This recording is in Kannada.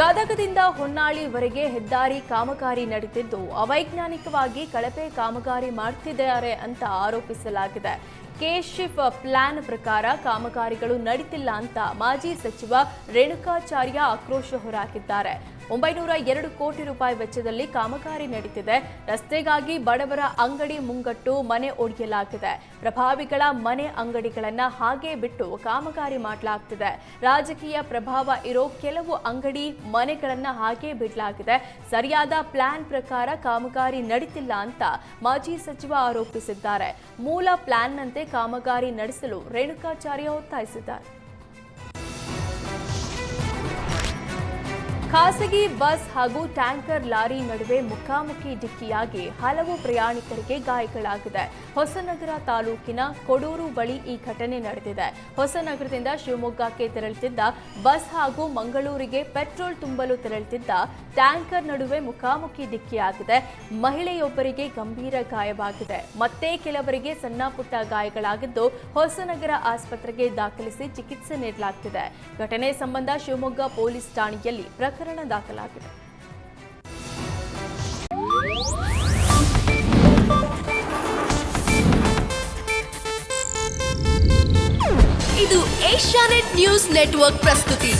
ಗದಗದಿಂದ ಹೊನ್ನಾಳಿವರೆಗೆ ಹೆದ್ದಾರಿ ಕಾಮಗಾರಿ ನಡೆದಿದ್ದು, ಅವೈಜ್ಞಾನಿಕವಾಗಿ ಕಳಪೆ ಕಾಮಗಾರಿ ಮಾಡ್ತಿದ್ದಾರೆ ಅಂತ ಆರೋಪಿಸಲಾಗಿದೆ. ಕೆಶಿಫ್ ಪ್ಲಾನ್ ಪ್ರಕಾರ ಕಾಮಗಾರಿಗಳು ನಡೀತಿಲ್ಲ ಅಂತ ಮಾಜಿ ಸಚಿವ ರೇಣುಕಾಚಾರ್ಯ ಆಕ್ರೋಶ ಹೊರಹಾಕಿದ್ದಾರೆ ಒಂಬೈನೂರ ಎರಡು ಕೋಟಿ ರೂಪಾಯಿ ವೆಚ್ಚದಲ್ಲಿ ಕಾಮಗಾರಿ ನಡೀತಿದೆ. ರಸ್ತೆಗಾಗಿ ಬಡವರ ಅಂಗಡಿ ಮುಂಗಟ್ಟು ಮನೆ ಒಡೆಯಲಾಗಿದೆ. ಪ್ರಭಾವಿಗಳ ಮನೆ ಅಂಗಡಿಗಳನ್ನ ಹಾಗೆ ಬಿಟ್ಟು ಕಾಮಗಾರಿ ಮಾಡಲಾಗ್ತಿದೆ. ರಾಜಕೀಯ ಪ್ರಭಾವ ಇರೋ ಕೆಲವು ಅಂಗಡಿ ಮನೆಗಳನ್ನ ಹಾಗೆ ಬಿಡಲಾಗಿದೆ. ಸರಿಯಾದ ಪ್ಲಾನ್ ಪ್ರಕಾರ ಕಾಮಗಾರಿ ನಡೀತಿಲ್ಲ ಅಂತ ಮಾಜಿ ಸಚಿವ ಆರೋಪಿಸಿದ್ದಾರೆ. ಮೂಲ ಪ್ಲಾನ್ನಂತೆ ಕಾಮಗಾರಿ ನಡೆಸಲು ರೇಣುಕಾಚಾರ್ಯ ಒತ್ತಾಯಿಸಿದ್ದಾರೆ. ಖಾಸಗಿ ಬಸ್ ಹಾಗೂ ಟ್ಯಾಂಕರ್ ಲಾರಿ ನಡುವೆ ಮುಖಾಮುಖಿ ಡಿಕ್ಕಿಯಾಗಿ ಹಲವು ಪ್ರಯಾಣಿಕರಿಗೆ ಗಾಯಗಳಾಗಿದೆ. ಹೊಸನಗರ ತಾಲೂಕಿನ ಕೊಡೂರು ಬಳಿ ಈ ಘಟನೆ ನಡೆದಿದೆ. ಹೊಸನಗರದಿಂದ ಶಿವಮೊಗ್ಗಕ್ಕೆ ತೆರಳುತ್ತಿದ್ದ ಬಸ್ ಹಾಗೂ ಮಂಗಳೂರಿಗೆ ಪೆಟ್ರೋಲ್ ತುಂಬಲು ತೆರಳುತ್ತಿದ್ದ ಟ್ಯಾಂಕರ್ ನಡುವೆ ಮುಖಾಮುಖಿ ಡಿಕ್ಕಿಯಾಗಿದೆ. ಮಹಿಳೆಯೊಬ್ಬರಿಗೆ ಗಂಭೀರ ಗಾಯವಾಗಿದೆ. ಮತ್ತೆ ಕೆಲವರಿಗೆ ಸಣ್ಣ ಪುಟ್ಟ ಗಾಯಗಳಾಗಿದ್ದು ಹೊಸನಗರ ಆಸ್ಪತ್ರೆಗೆ ದಾಖಲಿಸಿ ಚಿಕಿತ್ಸೆ ನೀಡಲಾಗುತ್ತಿದೆ ಘಟನೆ ಸಂಬಂಧ ಶಿವಮೊಗ್ಗ ಪೊಲೀಸ್ ಠಾಣೆಯಲ್ಲಿ ಪ್ರಕರಣ ದಾಖಲಾಗಿದೆ. ಇದು ಏಷ್ಯಾನೆಟ್ ನ್ಯೂಸ್ ನೆಟ್ವರ್ಕ್ ಪ್ರಸ್ತುತಿ.